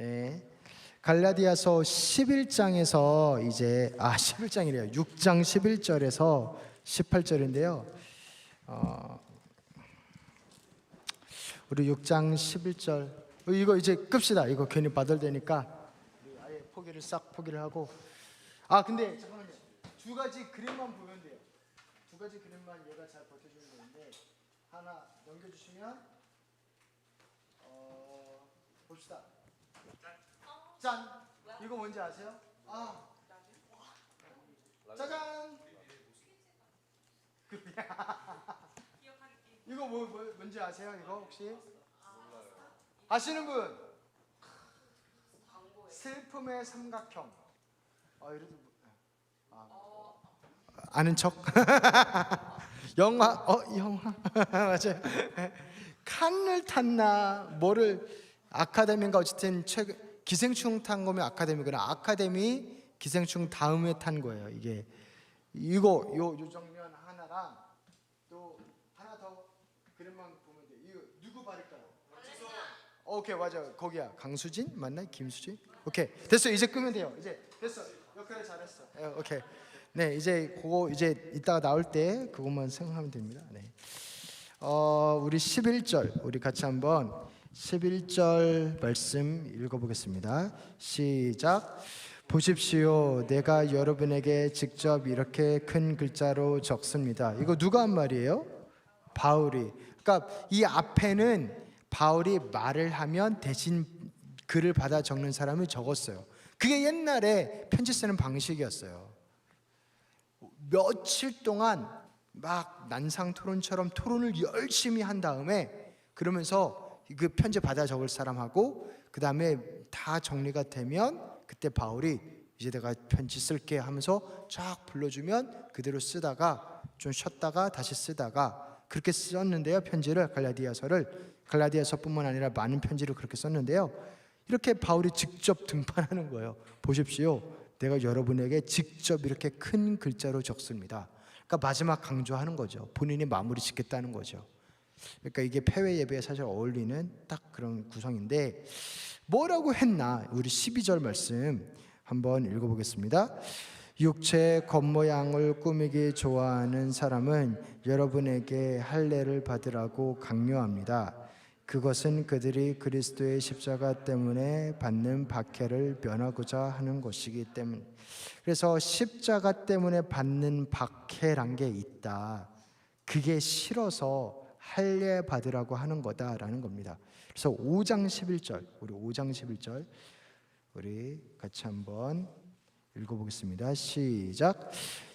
네. 갈라디아서 11장에서 이제 아 11장이래요. 6장 11절에서 18절인데요. 어, 우리 6장 11절 어, 이거 이제 끕시다. 이거 괜히 우리 아예 포기를 싹 포기를 하고 아 근데 잠깐만요. 두 가지 그림만 보면 돼요. 두 가지 그림만 얘가 잘 버텨주는 건데 하나 넘겨주시면 어, 봅시다. 짠. 이거 뭔지 아세요? 아. 짜잔. 이거 뭐, 뭐 뭔지 아세요? 이거 혹시? 아시는 분? 슬픔의 삼각형. 아 이래도 뭐- 아. 아는 척? 영화 어 영화 맞아요. 칸을 탔나 뭐를 아카데미인가 어쨌든 최근 기생충 탄 거면 아카데미구나 아카데미 기생충 다음에 탄 거예요 이게. 이거 요, 요 장면 하나랑 또 하나 더 그림만 보면 돼 이거 누구 발일까요? 오케이 맞아 거기야. 강수진? 맞나? 김수진? 오케이. 됐어 이제 끄면 돼요. 이제 됐어. 역할을 잘했어. 예, 오케이. 네 이제 그거 이제 이따가 나올 때 그것만 생각하면 됩니다. 네. 어, 우리 11절 우리 같이 한번 11절 말씀 읽어보겠습니다. 시작. 보십시오. 내가 여러분에게 직접 이렇게 큰 글자로 적습니다. 이거 누가 한 말이에요? 바울이. 그러니까 이 앞에는 바울이 말을 하면 대신 글을 받아 적는 사람이 적었어요. 그게 옛날에 편지 쓰는 방식이었어요. 며칠 동안 막 난상 토론처럼 토론을 열심히 한 다음에 그러면서 그 편지 받아 적을 사람하고 그 다음에 다 정리가 되면 그때 바울이 이제 내가 편지 쓸게 하면서 쫙 불러주면 그대로 쓰다가 좀 쉬었다가 다시 쓰다가 그렇게 썼는데요 편지를 갈라디아서를. 갈라디아서뿐만 아니라 많은 편지를 그렇게 썼는데요. 이렇게 바울이 직접 등판하는 거예요. 보십시오. 내가 여러분에게 직접 이렇게 큰 글자로 적습니다. 그러니까 마지막 강조하는 거죠. 본인이 마무리 짓겠다는 거죠 그러니까 이게 폐회 예배에 사실 어울리는 딱 그런 구성인데 뭐라고 했나 우리 12절 말씀 한번 읽어보겠습니다. 육체의 겉모양을 꾸미기 좋아하는 사람은 여러분에게 할례를 받으라고 강요합니다. 그것은 그들이 그리스도의 십자가 때문에 받는 박해를 면하고자 하는 것이기 때문. 그래서 십자가 때문에 받는 박해란 게 있다. 그게 싫어서 할례 받으라고 하는 거다라는 겁니다. 그래서 5장 11절 우리 5장 11절 우리 같이 한번 읽어보겠습니다. 시작.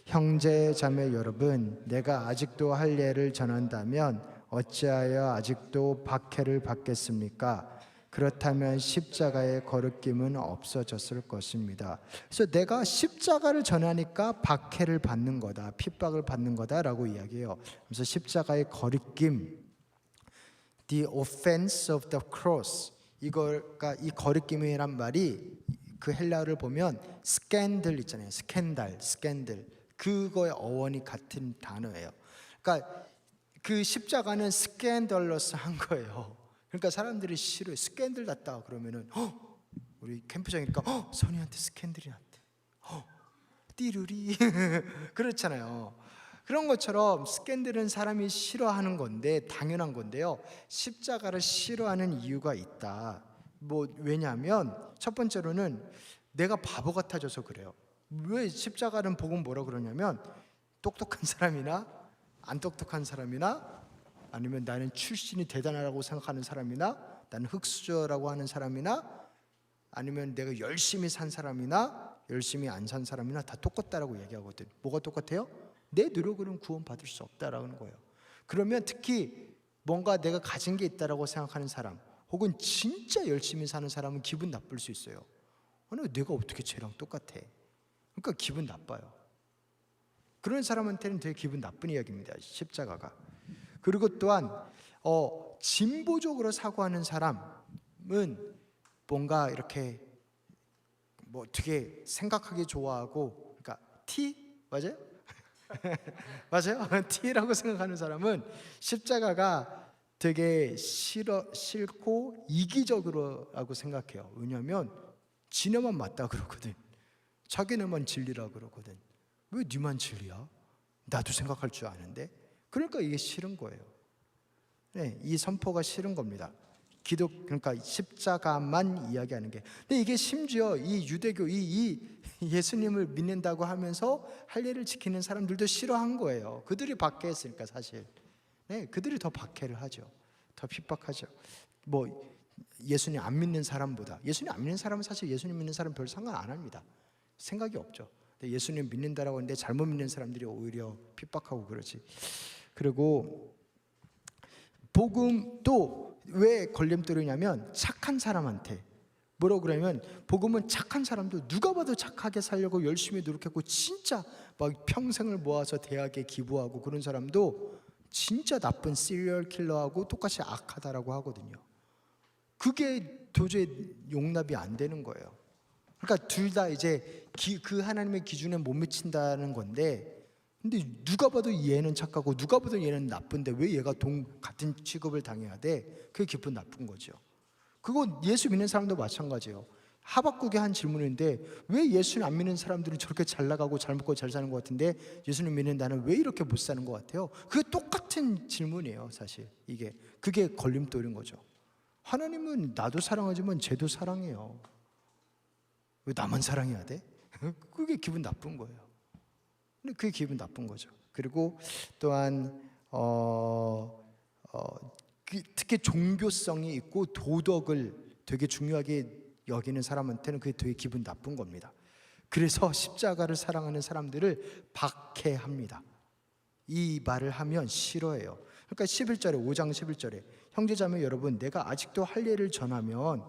형제 자매 여러분, 내가 아직도 할례를 전한다면 어찌하여 아직도 박해를 받겠습니까? 그렇다면 십자가의 거룩김은 없어졌을 것입니다. 그래서 내가 십자가를 전하니까 박해를 받는 거다, 핍박을 받는 거다라고 이야기해요. 그래서 십자가의 거룩김, the offense of the cross, 이걸까 이 거룩김이란 말이 그 헬라어를 보면 스캔들 있잖아요. 스캔달, 스캔들. 그거의 어원이 같은 단어예요. 그러니까 그 십자가는 스캔덜러스한 거예요. 그러니까 사람들이 싫어요. 스캔들 났다 그러면은 어, 우리 캠프장이니까 어, 선이한테 스캔들이 났대. 어, 띠루리 그렇잖아요. 그런 것처럼 스캔들은 사람이 싫어하는 건데 당연한 건데요. 십자가를 싫어하는 이유가 있다. 뭐 왜냐하면 첫 번째로는 내가 바보 같아져서 그래요. 왜 십자가는 복음 뭐라 그러냐면 똑똑한 사람이나 안 똑똑한 사람이나 아니면 나는 출신이 대단하다고 생각하는 사람이나 나는 흑수저라고 하는 사람이나 아니면 내가 열심히 산 사람이나 열심히 안 산 사람이나 다 똑같다라고 얘기하거든. 뭐가 똑같아요? 내 노력으로는 구원받을 수 없다라는 거예요. 그러면 특히 뭔가 내가 가진 게 있다라고 생각하는 사람 혹은 진짜 열심히 사는 사람은 기분 나쁠 수 있어요. 아니 내가 어떻게 쟤랑 똑같아? 그러니까 기분 나빠요. 그런 사람한테는 되게 기분 나쁜 이야기입니다. 십자가가. 그리고 또한 어, 진보적으로 사고하는 사람은 뭔가 이렇게 뭐 되게 생각하기 좋아하고 그러니까 T 맞아요? 맞아요? T라고 생각하는 사람은 십자가가 되게 싫어 싫고 이기적으로라고 생각해요. 왜냐하면 지네만 맞다 그러거든. 자기네만 진리라 그러거든. 왜 네만 진리야? 나도 생각할 줄 아는데. 그러니까 이게 싫은 거예요. 네, 이 선포가 싫은 겁니다. 기독 그러니까 십자가만 이야기하는 게. 근데 이게 심지어 이 유대교 이, 이 예수님을 믿는다고 하면서 할례를 지키는 사람들도 싫어한 거예요. 그들이 박해했으니까 사실. 네, 그들이 더 박해를 하죠. 더 핍박하죠. 뭐 예수님 안 믿는 사람보다 예수님 안 믿는 사람은 사실 예수님 믿는 사람 별 상관 안 합니다. 생각이 없죠. 예수님 믿는다라고 하는데 잘못 믿는 사람들이 오히려 핍박하고 그러지. 그리고 복음도 왜 걸림돌이냐면 착한 사람한테 뭐라고 그러면 복음은 착한 사람도 누가 봐도 착하게 살려고 열심히 노력했고 진짜 막 평생을 모아서 대학에 기부하고 그런 사람도 진짜 나쁜 시리얼 킬러하고 똑같이 악하다라고 하거든요. 그게 도저히 용납이 안 되는 거예요. 그러니까 둘 다 이제 기- 그 하나님의 기준에 못 미친다는 건데 근데 누가 봐도 얘는 착하고 누가 봐도 얘는 나쁜데 왜 얘가 동 같은 취급을 당해야 돼? 그게 기분 나쁜 거죠. 그거 예수 믿는 사람도 마찬가지예요. 하박국의 한 질문인데 왜 예수를 안 믿는 사람들은 저렇게 잘 나가고 잘 먹고 잘 사는 것 같은데 예수님 믿는 나는 왜 이렇게 못 사는 것 같아요? 그게 똑같은 질문이에요, 사실 이게 그게 걸림돌인 거죠. 하나님은 나도 사랑하지만 쟤도 사랑해요. 왜 나만 사랑해야 돼? 그게 기분 나쁜 거예요. 그게 기분 나쁜 거죠. 그리고 또한 어, 어, 그- 특히 종교성이 있고 도덕을 되게 중요하게 여기는 사람한테는 그게 되게 기분 나쁜 겁니다. 그래서 십자가를 사랑하는 사람들을 박해합니다. 이 말을 하면 싫어해요. 그러니까 11절에 5장 11절에 형제자매 여러분 내가 아직도 할례를 전하면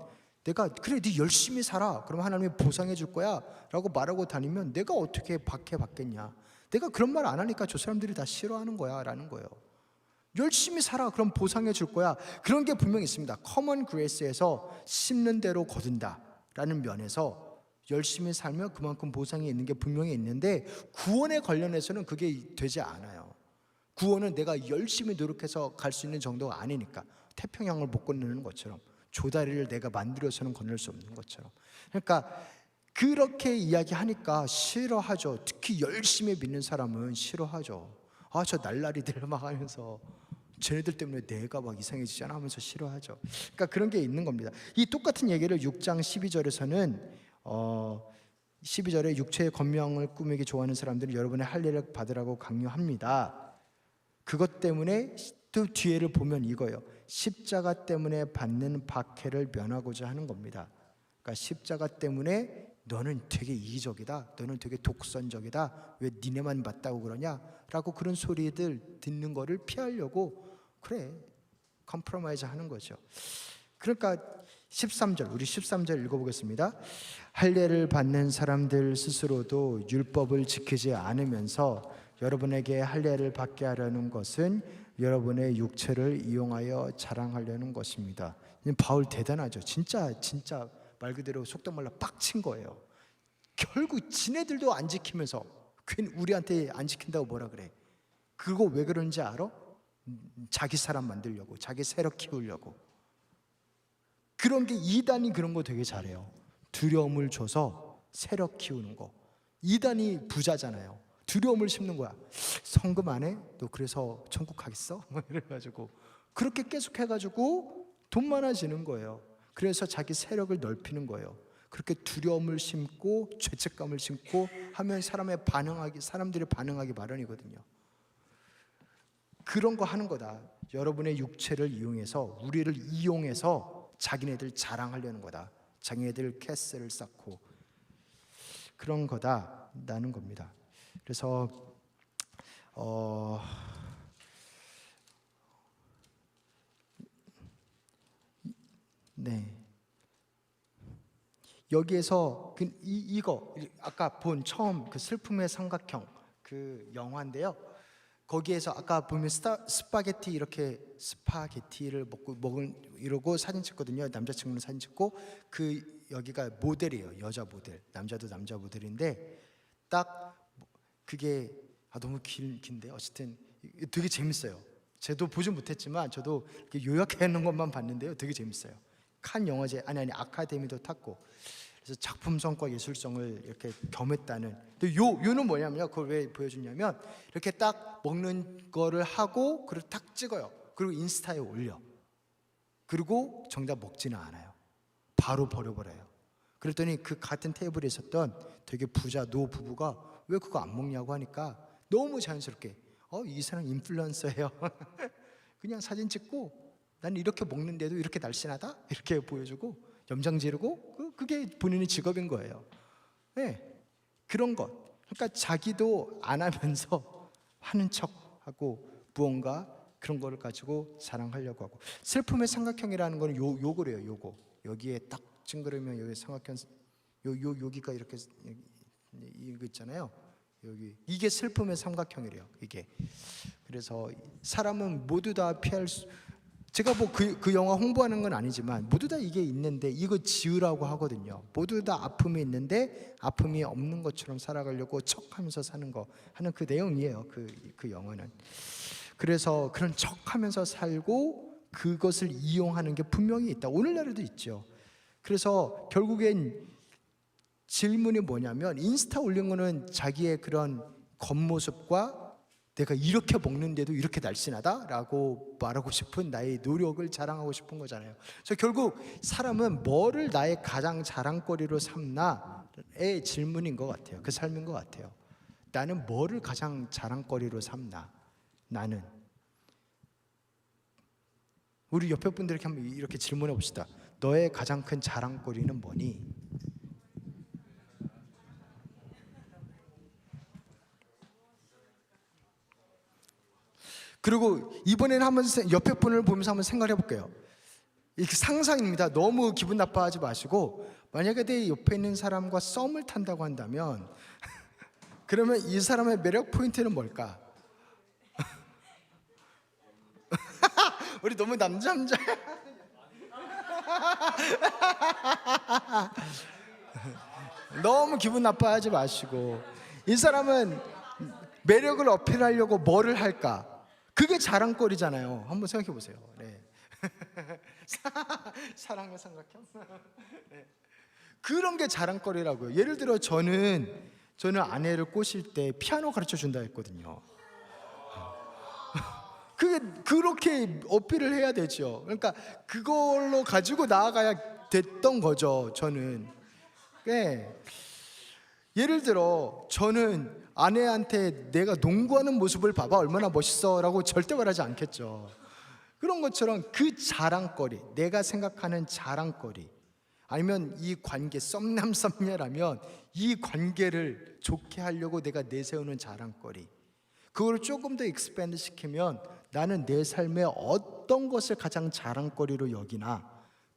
내가 그래 네 열심히 살아. 그럼 하나님이 보상해 줄 거야라고 말하고 다니면 내가 어떻게 박해 받겠냐? 내가 그런 말 안 하니까 저 사람들이 다 싫어하는 거야라는 거예요. 열심히 살아. 그럼 보상해 줄 거야. 그런 게 분명히 있습니다. 커먼 그레이스에서 심는 대로 거둔다라는 면에서 열심히 살면 그만큼 보상이 있는 게 분명히 있는데 구원에 관련해서는 그게 되지 않아요. 구원은 내가 열심히 노력해서 갈 수 있는 정도가 아니니까. 태평양을 못 건너는 것처럼 조다리를 내가 만들어서는 건널 수 없는 것처럼. 그러니까 그렇게 이야기하니까 싫어하죠. 특히 열심히 믿는 사람은 싫어하죠. 아 저 날라리들 막 하면서 쟤네들 때문에 내가 막 이상해지잖아 하면서 싫어하죠. 그러니까 그런 게 있는 겁니다. 이 똑같은 얘기를 6장 12절에서는 어 12절에 육체의 건명을 꾸미기 좋아하는 사람들은 여러분의 할례를 받으라고 강요합니다. 그것 때문에 또 뒤에를 보면 이거예요. 십자가 때문에 받는 박해를 면하고자 하는 겁니다. 그러니까 십자가 때문에 너는 되게 이기적이다. 너는 되게 독선적이다. 왜 니네만 맞다고 그러냐? 라고 그런 소리들 듣는 거를 피하려고 그래. 컴프로마이즈 하는 거죠. 그러니까 13절 우리 13절 읽어보겠습니다. 할례를 받는 사람들 스스로도 율법을 지키지 않으면서 여러분에게 할례를 받게 하려는 것은 여러분의 육체를 이용하여 자랑하려는 것입니다. 이 바울 대단하죠. 진짜 진짜 말 그대로 속된 말로 빡친 거예요. 결국 지네들도 안 지키면서 괜히 우리한테 안 지킨다고 뭐라 그래. 그거 왜 그런지 알아? 자기 사람 만들려고, 자기 세력 키우려고. 그런 게 이단이 그런 거 되게 잘해요. 두려움을 줘서 세력 키우는 거. 이단이 부자잖아요. 두려움을 심는 거야. 성금 안 해? 너 그래서 천국 가겠어? 뭐 이래가지고 그렇게 계속 해가지고 돈 많아지는 거예요. 그래서 자기 세력을 넓히는 거예요. 그렇게 두려움을 심고 죄책감을 심고 하면 사람의 반응하기 사람들이 반응하기 마련이거든요. 그런 거 하는 거다. 여러분의 육체를 이용해서 우리를 이용해서 자기네들 자랑하려는 거다. 자기네들 캐스를 쌓고 그런 거다라는 겁니다. 그래서 어 네. 여기에서 그 이, 이거 아까 본 처음 그 슬픔의 삼각형 그 영화인데요. 거기에서 아까 보면 스타, 스파게티 이렇게 스파게티를 먹고 먹은 이러고 사진 찍거든요. 남자친구는 사진 찍고 그 여기가 모델이에요. 여자 모델. 남자도 남자 모델인데 딱 그게 아 너무 길, 긴데 어쨌든 되게 재밌어요. 저도 보진 못했지만 저도 요약해 놓은 것만 봤는데요. 되게 재밌어요. 칸 영화제 아니 아니 아카데미도 탔고 그래서 작품성과 예술성을 이렇게 겸했다는. 근데 요 요는 뭐냐면요. 그걸 왜 보여주냐면 이렇게 딱 먹는 거를 하고 그리고 딱 찍어요. 그리고 인스타에 올려. 그리고 정답 먹지는 않아요. 바로 버려버려요. 그랬더니 그 같은 테이블에 있었던 되게 부자 노 부부가 왜 그거 안 먹냐고 하니까 너무 자연스럽게 어 이 사람 인플루언서예요. 그냥 사진 찍고 난 이렇게 먹는데도 이렇게 날씬하다 이렇게 보여주고 염장 지르고 그- 그게 본인의 직업인 거예요. 네 그런 것. 그러니까 자기도 안 하면서 하는 척하고 무언가 그런 거를 가지고 자랑하려고 하고 슬픔의 삼각형이라는 거는 요 요거래요. 요거 여기에 딱 찡그리면 여기 삼각형 요 요 여기가 이렇게 이거 있잖아요. 여기 이게 슬픔의 삼각형이래요. 이게 그래서 사람은 모두 다 피할 수 제가 뭐그그 영화 홍보하는 건 아니지만 모두 다 이게 있는데 이거 지으라고 하거든요. 모두 다 아픔이 있는데 아픔이 없는 것처럼 살아가려고 척하면서 사는 거 하는 그 내용이에요. 그그 영화는. 그래서 그런 척하면서 살고 그것을 이용하는 게 분명히 있다. 오늘날에도 있죠. 그래서 결국엔 질문이 뭐냐면 인스타 올린 거는 자기의 그런 겉모습과 내가 이렇게 먹는데도 이렇게 날씬하다라고 말하고 싶은 나의 노력을 자랑하고 싶은 거잖아요. 그래서 결국 사람은 뭐를 나의 가장 자랑거리로 삼나의 질문인 것 같아요. 그 삶인 것 같아요. 나는 뭐를 가장 자랑거리로 삼나? 나는 우리 옆에 분들에게 한번 이렇게 질문해 봅시다. 너의 가장 큰 자랑거리는 뭐니? 그리고 이번에는 한번 세- 옆에 분을 보면서 한번 생각해 볼게요. 이게 상상입니다. 너무 기분 나빠하지 마시고 만약에 내 옆에 있는 사람과 썸을 탄다고 한다면 그러면 이 사람의 매력 포인트는 뭘까? 우리 너무 남자남자. 너무 기분 나빠하지 마시고 이 사람은 매력을 어필하려고 뭐를 할까? 그게 자랑거리잖아요. 한번 생각해 보세요. 네. 사랑의 삼각형. 네. 그런 게 자랑거리라고요. 예를 들어 저는 저는 아내를 꼬실 때 피아노 가르쳐 준다 했거든요. 그게 그렇게 어필을 해야 되죠. 그러니까 그걸로 가지고 나아가야 됐던 거죠. 저는. 네. 예를 들어 저는 아내한테 내가 농구하는 모습을 봐봐 얼마나 멋있어라고 절대 말하지 않겠죠. 그런 것처럼 그 자랑거리, 내가 생각하는 자랑거리, 아니면 이 관계 썸남썸녀라면 이 관계를 좋게 하려고 내가 내세우는 자랑거리, 그걸 조금 더 익스팬드 시키면 나는 내 삶에 어떤 것을 가장 자랑거리로 여기나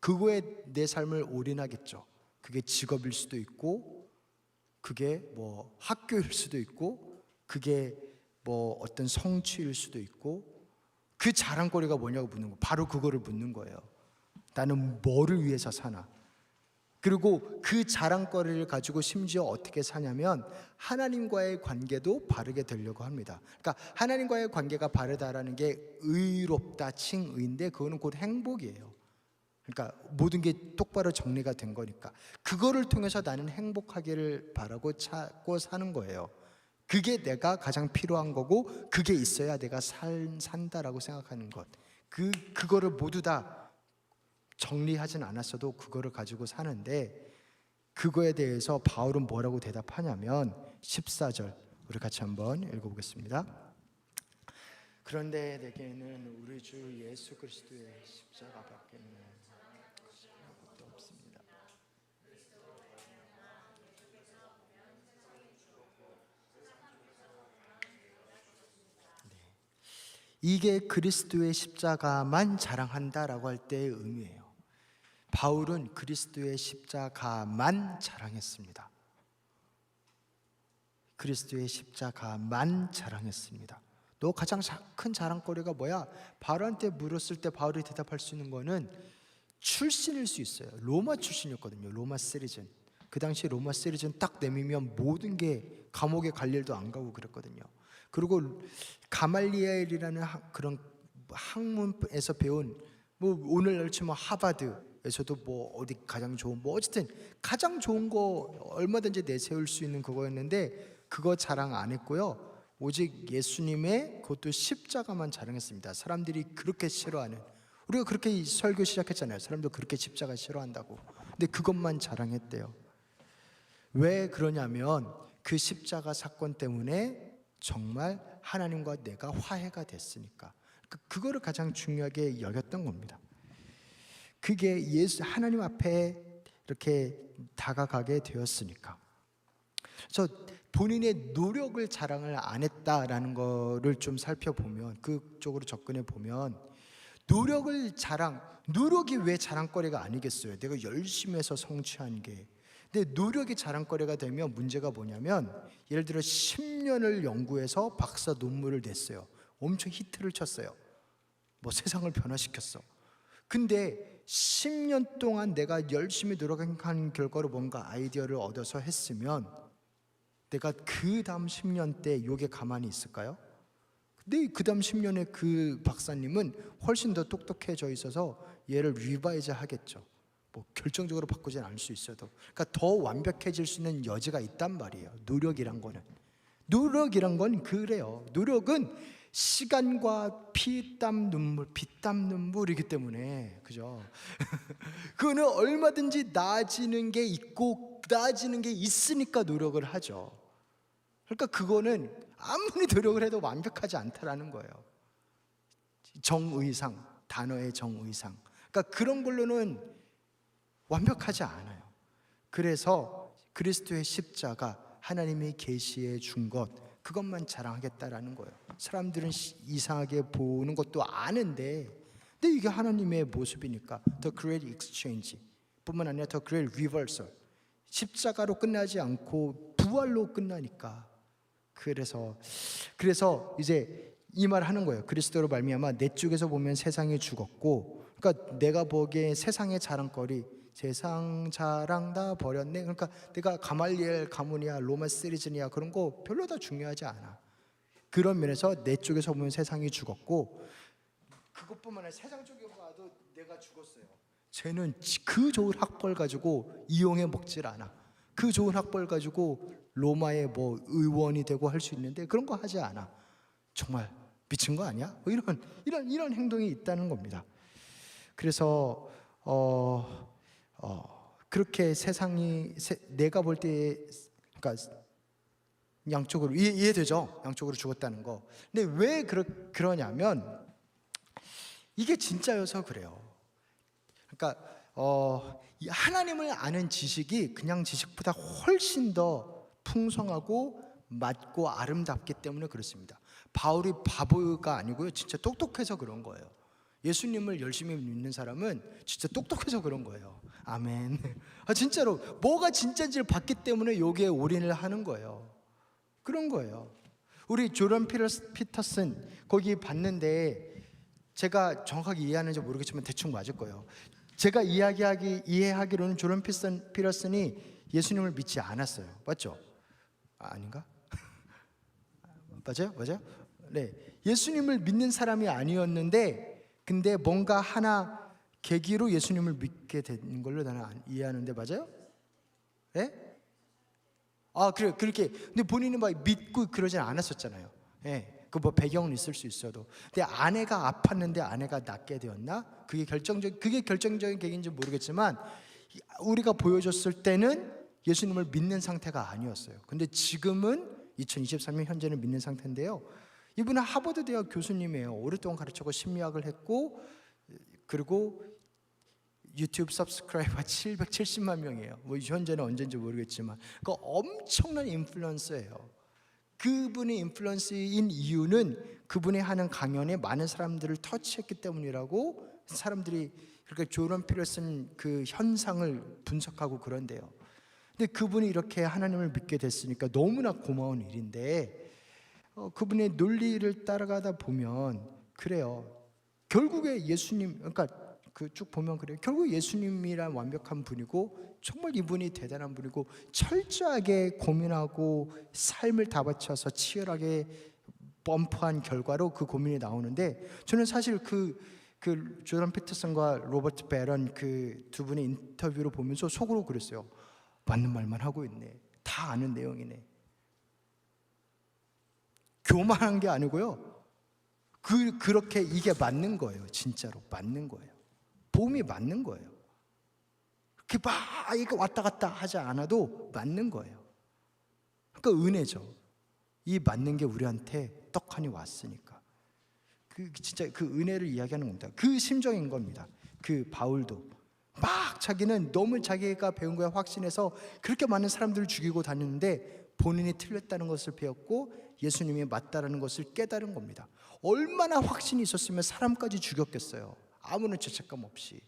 그거에 내 삶을 올인하겠죠. 그게 직업일 수도 있고 그게 뭐 학교일 수도 있고 그게 뭐 어떤 성취일 수도 있고 그 자랑거리가 뭐냐고 묻는 거 바로 그거를 묻는 거예요. 나는 뭐를 위해서 사나? 그리고 그 자랑거리를 가지고 심지어 어떻게 사냐면 하나님과의 관계도 바르게 되려고 합니다. 그러니까 하나님과의 관계가 바르다라는 게 의롭다 칭의인데 그거는 곧 행복이에요. 그러니까 모든 게 똑바로 정리가 된 거니까 그거를 통해서 나는 행복하기를 바라고 찾고 사는 거예요. 그게 내가 가장 필요한 거고 그게 있어야 내가 살, 산다라고 생각하는 것. 그 그거를 모두 다 정리하진 않았어도 그거를 가지고 사는데 그거에 대해서 바울은 뭐라고 대답하냐면 14절 우리 같이 한번 읽어보겠습니다. 그런데 내게는 우리 주 예수 그리스도의 십자가밖에는 아무것도 없습니다. 네. 이게 그리스도의 십자가만 자랑한다라고 할 때의 의미예요. 바울은 그리스도의 십자가만 자랑했습니다. 그리스도의 십자가만 자랑했습니다. 너 가장 자- 큰 자랑거리가 뭐야? 바울한테 물었을 때 바울이 대답할 수 있는 거는 출신일 수 있어요. 로마 출신이었거든요. 로마 시리즌. 그 당시 로마 시리즌 딱 내미면 모든 게 감옥에 갈 일도 안 가고 그랬거든요. 그리고 가말리엘이라는 하- 그런 학문에서 배운 뭐 오늘날 치면 하버드 에서도 뭐 어디 가장 좋은 뭐 어쨌든 가장 좋은 거 얼마든지 내세울 수 있는 그거였는데 그거 자랑 안 했고요. 오직 예수님의 그것도 십자가만 자랑했습니다. 사람들이 그렇게 싫어하는 우리가 그렇게 이 설교 시작했잖아요. 사람들 그렇게 십자가 싫어한다고. 근데 그것만 자랑했대요. 왜 그러냐면 그 십자가 사건 때문에 정말 하나님과 내가 화해가 됐으니까 그, 그거를 가장 중요하게 여겼던 겁니다. 그게 예수 하나님 앞에 이렇게 다가가게 되었으니까. 그래서 본인의 노력을 자랑을 안 했다라는 거를 좀 살펴보면 그쪽으로 접근해 보면 노력을 자랑 노력이 왜 자랑거리가 아니겠어요? 내가 열심히 해서 성취한 게 근데 노력이 자랑거리가 되면 문제가 뭐냐면 예를 들어 10년을 연구해서 박사 논문을 냈어요. 엄청 히트를 쳤어요. 뭐 세상을 변화시켰어. 근데 10년 동안 내가 열심히 노력한 결과로 뭔가 아이디어를 얻어서 했으면 내가 그 다음 10년 때 요게 가만히 있을까요? 근데 그 다음 10년에 그 박사님은 훨씬 더 똑똑해져 있어서 얘를 리바이즈 하겠죠. 뭐 결정적으로 바꾸진 않을 수 있어도 그러니까 더 완벽해질 수 있는 여지가 있단 말이에요. 노력이란 거는 노력이란 건 그래요. 노력은 시간과 피땀 눈물, 피땀 눈물이기 때문에 그죠? 그거는 얼마든지 나아지는 게 있고 나아지는 게 있으니까 노력을 하죠. 그러니까 그거는 아무리 노력을 해도 완벽하지 않다라는 거예요. 정의상 단어의 정의상. 그러니까 그런 걸로는 완벽하지 않아요. 그래서 그리스도의 십자가 하나님이 계시해 준 것 그것만 자랑하겠다라는 거예요. 사람들은 시- 이상하게 보는 것도 아는데 근데 이게 하나님의 모습이니까 The Great Exchange 뿐만 아니라 The Great Reversal 십자가로 끝나지 않고 부활로 끝나니까 그래서 그래서 이제 이 말 하는 거예요. 그리스도로 말미암아 내 쪽에서 보면 세상이 죽었고, 그러니까 내가 보기에 세상의 자랑거리, 세상 자랑 다 버렸네. 그러니까 내가 가말리엘 가문이야, 로마 시리즈니야 그런 거 별로 다 중요하지 않아. 그런 면에서 내 쪽에서 보면 세상이 죽었고, 그것뿐만 아니라 세상 쪽에 봐도 내가 죽었어요. 쟤는 지- 그 좋은 학벌 가지고 이용해 먹질 않아. 그 좋은 학벌 가지고 로마의 뭐 의원이 되고 할 수 있는데 그런 거 하지 않아. 정말 미친 거 아니야? 뭐 이런 이런 이런 행동이 있다는 겁니다. 그래서 어, 어 그렇게 세상이 세- 내가 볼 때 그러니까 양쪽으로 이해, 이해 되죠? 양쪽으로 죽었다는 거. 근데 왜 그러, 그러냐면 이게 진짜여서 그래요. 그러니까 어, 이 하나님을 아는 지식이 그냥 지식보다 훨씬 더 풍성하고 맞고 아름답기 때문에 그렇습니다. 바울이 바보가 아니고요, 진짜 똑똑해서 그런 거예요. 예수님을 열심히 믿는 사람은 진짜 똑똑해서 그런 거예요. 아멘. 아 진짜로 뭐가 진짜인지를 봤기 때문에 여기에 올인을 하는 거예요. 그런 거예요. 우리 조던 피터슨 거기 봤는데 제가 정확하게 이해하는지 모르겠지만 대충 맞을 거예요. 제가 이야기하기 이해하기로는 조던 피터슨 피터슨이 예수님을 믿지 않았어요. 맞죠? 아, 아닌가? 맞아요? 맞아요? 네. 예수님을 믿는 사람이 아니었는데 근데 뭔가 하나 계기로 예수님을 믿게 된 걸로 나는 안- 이해하는데 맞아요? 네? 아 그래 그렇게 근데 본인은 막 믿고 그러진 않았었잖아요. 예. 그뭐 배경은 있을 수 있어도. 근데 아내가 아팠는데 아내가 낫게 되었나? 그게 결정적 그게 결정적인 계기인지 모르겠지만 이- 우리가 보여줬을 때는 예수님을 믿는 상태가 아니었어요. 근데 지금은 2023년 현재는 믿는 상태인데요. 이분은 하버드 대학 교수님이에요. 오랫동안 가르치고 심리학을 했고 그리고 유튜브 서브스크라이버 770만 명이에요. 뭐 현재는 언제인지 모르겠지만 그 엄청난 인플루언서예요. 그분이 인플루언스인 이유는 그분이 하는 강연에 많은 사람들을 터치했기 때문이라고 사람들이 그렇게 조런 피러슨 그 현상을 분석하고 그런데요. 근데 그분이 이렇게 하나님을 믿게 됐으니까 너무나 고마운 일인데 어, 그분의 논리를 따라가다 보면 그래요. 결국에 예수님 그러니까 그 쭉 보면 그래요. 결국 예수님이란 완벽한 분이고 정말 이분이 대단한 분이고 철저하게 고민하고 삶을 다 바쳐서 치열하게 범프한 결과로 그 고민이 나오는데 저는 사실 그, 그 조던 피터슨과 로버트 베런 그 두 분의 인터뷰를 보면서 속으로 그랬어요. 맞는 말만 하고 있네. 다 아는 내용이네. 교만한 게 아니고요. 그 그렇게 이게 맞는 거예요. 진짜로 맞는 거예요. 봄이 맞는 거예요. 그렇게 막 이거 왔다 갔다 하지 않아도 맞는 거예요. 그러니까 은혜죠. 이 맞는 게 우리한테 떡하니 왔으니까. 그 진짜 그 은혜를 이야기하는 겁니다. 그 심정인 겁니다. 그 바울도 막 자기는 너무 자기가 배운 거에 확신해서 그렇게 많은 사람들을 죽이고 다녔는데 본인이 틀렸다는 것을 배웠고 예수님이 맞다라는 것을 깨달은 겁니다. 얼마나 확신이 있었으면 사람까지 죽였겠어요. 아무런 죄책감 없이.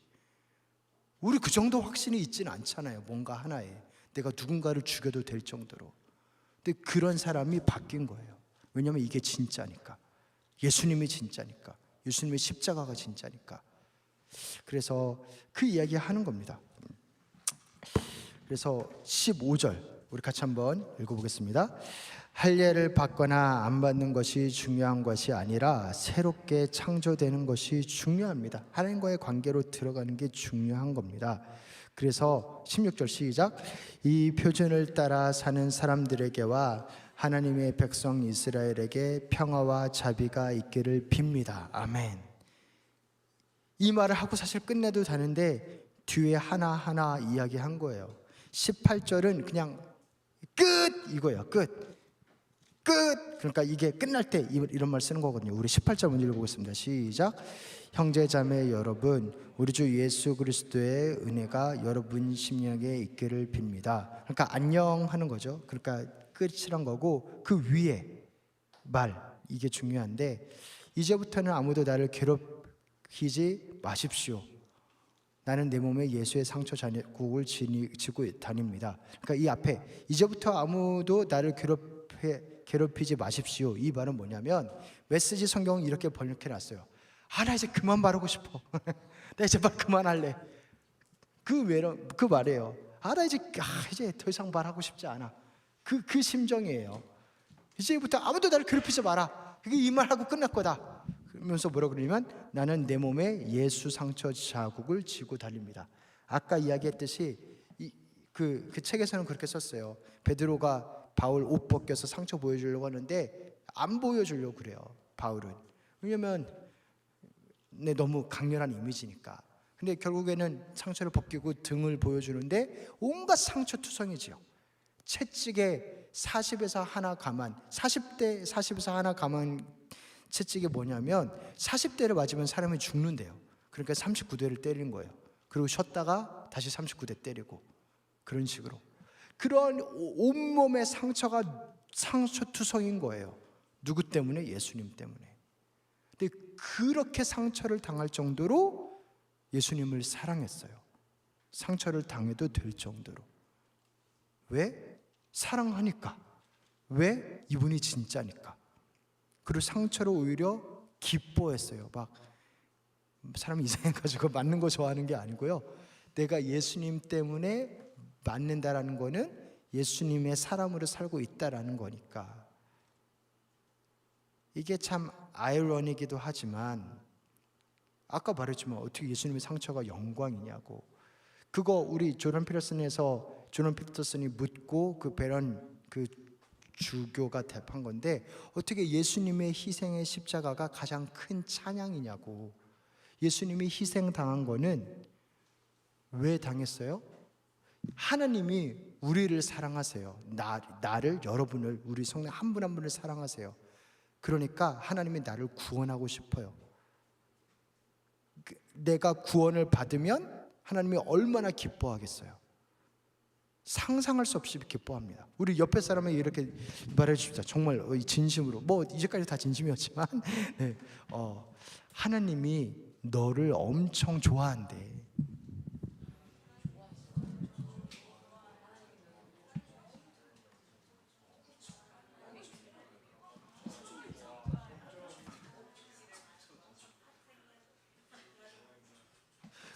우리 그 정도 확신이 있지는 않잖아요. 뭔가 하나에 내가 누군가를 죽여도 될 정도로. 근데 그런 사람이 바뀐 거예요. 왜냐하면 이게 진짜니까. 예수님이 진짜니까. 예수님의 십자가가 진짜니까. 그래서 그 이야기 하는 겁니다. 그래서 15절 우리 같이 한번 읽어보겠습니다. 할례를 받거나 안 받는 것이 중요한 것이 아니라 새롭게 창조되는 것이 중요합니다. 하나님과의 관계로 들어가는 게 중요한 겁니다. 그래서 16절 시작. 이 표준을 따라 사는 사람들에게와 하나님의 백성 이스라엘에게 평화와 자비가 있기를 빕니다. 아멘. 이 말을 하고 사실 끝내도 되는데 뒤에 하나하나 이야기한 거예요. 18절은 그냥 끝 이거예요. 끝. 끝. 그러니까 이게 끝날 때 이런 말 쓰는 거거든요. 우리 18절 먼저 읽어보겠습니다. 시작. 형제 자매 여러분, 우리 주 예수 그리스도의 은혜가 여러분 심령에 있기를 빕니다. 그러니까 안녕 하는 거죠. 그러니까 끝이란 거고 그 위에 말 이게 중요한데 이제부터는 아무도 나를 괴롭히지 마십시오. 나는 내 몸에 예수의 상처 자국을 지고 다닙니다. 그러니까 이 앞에 이제부터 아무도 나를 괴롭해 괴롭히지 마십시오. 이 말은 뭐냐면 메시지 성경은 이렇게 번역해 놨어요. 아, 나 이제 그만 말하고 싶어. 나 이제 말 그만할래. 그 외로 그 말이에요. 아, 나 이제 아, 이제 더 이상 말하고 싶지 않아. 그그 심정이에요. 이제부터 아무도 나를 괴롭히지 마라. 그게 이 말하고 끝날 거다. 그러면서 뭐라 그러냐면 나는 내 몸에 예수 상처 자국을 지고 달립니다. 아까 이야기했듯이 그, 그 책에서는 그렇게 썼어요. 베드로가 바울 옷 벗겨서 상처 보여주려고 하는데 안 보여주려고 그래요. 바울은 왜냐면 네, 너무 강렬한 이미지니까. 근데 결국에는 상처를 벗기고 등을 보여주는데 온갖 상처 투성이지요. 채찍에 40에서 하나 가만 40대 40에서 하나 가만 채찍이 뭐냐면 40대를 맞으면 사람이 죽는데요. 그러니까 39대를 때리는 거예요. 그리고 쉬었다가 다시 39대 때리고 그런 식으로 그런 온몸의 상처가 상처투성인 거예요. 누구 때문에? 예수님 때문에. 근데 그렇게 상처를 당할 정도로 예수님을 사랑했어요. 상처를 당해도 될 정도로. 왜? 사랑하니까. 왜? 이분이 진짜니까. 그리고 상처를 오히려 기뻐했어요. 막 사람이 이상해가지고 맞는 거 좋아하는 게 아니고요. 내가 예수님 때문에 맞는다라는 거는 예수님의 사람으로 살고 있다라는 거니까. 이게 참 아이러니기도 하지만 아까 말했지만 어떻게 예수님의 상처가 영광이냐고. 그거 우리 조던 피터슨에서 조던 피터슨이 묻고 그 베런 그 주교가 대판 건데 어떻게 예수님의 희생의 십자가가 가장 큰 찬양이냐고. 예수님이 희생 당한 거는 왜 당했어요? 하나님이 우리를 사랑하세요. 나, 나를 여러분을 우리 성도 한분 한 분을 사랑하세요. 그러니까 하나님이 나를 구원하고 싶어요. 그, 내가 구원을 받으면 하나님이 얼마나 기뻐하겠어요. 상상할 수 없이 기뻐합니다. 우리 옆에 사람에게 이렇게 말해 주십시오. 정말 진심으로. 뭐 이제까지 다 진심이었지만 네, 어, 하나님이 너를 엄청 좋아한대.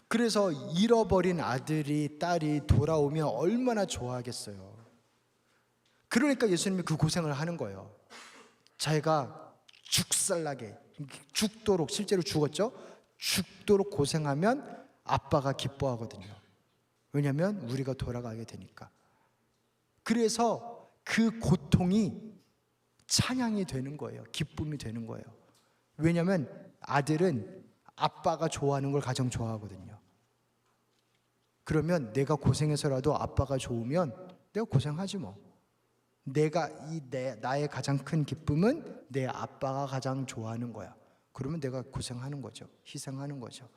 그래서 잃어버린 아들이 딸이 돌아오면 얼마나 좋아하겠어요. 그러니까 예수님이 그 고생을 하는 거예요. 자기가 죽살나게 죽도록 실제로 죽었죠. 죽도록 고생하면 아빠가 기뻐하거든요. 왜냐하면 우리가 돌아가게 되니까. 그래서 그 고통이 찬양이 되는 거예요. 기쁨이 되는 거예요. 왜냐하면 아들은 아빠가 좋아하는 걸 가장 좋아하거든요. 그러면 내가 고생해서라도 아빠가 좋으면 내가 고생하지 뭐. 내가 이 내 나의 가장 큰 기쁨은 내 아빠가 가장 좋아하는 거야. 그러면 내가 고생하는 거죠. 희생하는 거죠.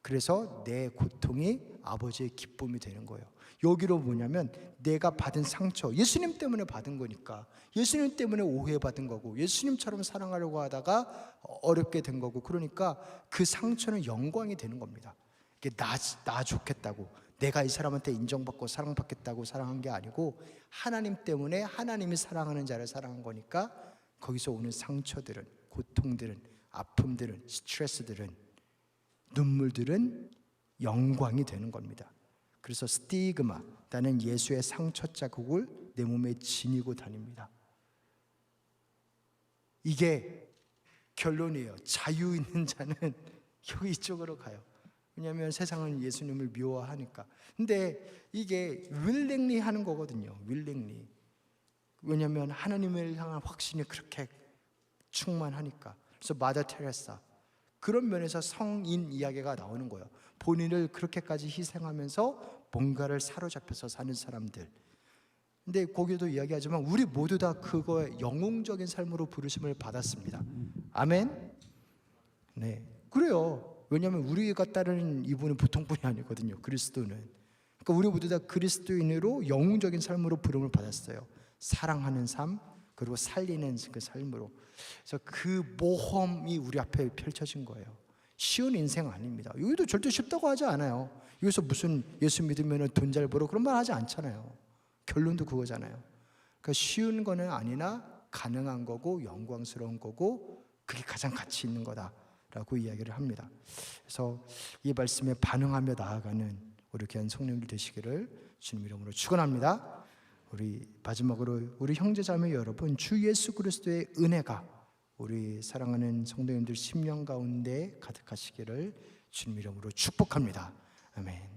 그래서 내 고통이 아버지의 기쁨이 되는 거예요. 여기로 뭐냐면 내가 받은 상처, 예수님 때문에 받은 거니까 예수님 때문에 오해받은 거고 예수님처럼 사랑하려고 하다가 어렵게 된 거고 그러니까 그 상처는 영광이 되는 겁니다. 이게 나, 나 좋겠다고 내가 이 사람한테 인정받고 사랑받겠다고 사랑한 게 아니고 하나님 때문에 하나님이 사랑하는 자를 사랑한 거니까 거기서 오는 상처들은 고통들은 아픔들은 스트레스들은 눈물들은 영광이 되는 겁니다. 그래서 스티그마 나는 예수의 상처 자국을 내 몸에 지니고 다닙니다. 이게 결론이에요. 자유 있는 자는 여기 이쪽으로 가요. 왜냐하면 세상은 예수님을 미워하니까. 근데 이게 willingly 하는 거거든요. willingly. 왜냐하면 하나님을 향한 확신이 그렇게 충만하니까. 그래서 마더 테레사 그런 면에서 성인 이야기가 나오는 거예요. 본인을 그렇게까지 희생하면서 뭔가를 사로잡혀서 사는 사람들. 근데 거기도 이야기하지만 우리 모두 다 그거에 영웅적인 삶으로 부르심을 받았습니다. 아멘. 네, 그래요. 왜냐하면 우리가 따르는 이분은 보통 분이 아니거든요. 그리스도는. 그러니까 우리 모두 다 그리스도인으로 영웅적인 삶으로 부름을 받았어요. 사랑하는 삶 그리고 살리는 그 삶으로. 그래서 그 모험이 우리 앞에 펼쳐진 거예요. 쉬운 인생 아닙니다. 여기도 절대 쉽다고 하지 않아요. 여기서 무슨 예수 믿으면 돈 잘 벌어 그런 말 하지 않잖아요. 결론도 그거잖아요. 그러니까 쉬운 거는 아니나 가능한 거고 영광스러운 거고 그게 가장 가치 있는 거다 라고 이야기를 합니다. 그래서 이 말씀에 반응하며 나아가는 우리 귀한 성령들 되시기를 주님 이름으로 축원합니다. 우리 마지막으로 우리 형제자매 여러분 주 예수 그리스도의 은혜가 우리 사랑하는 성도님들 심령 가운데 가득하시기를 주님 이름으로 축복합니다. 아멘.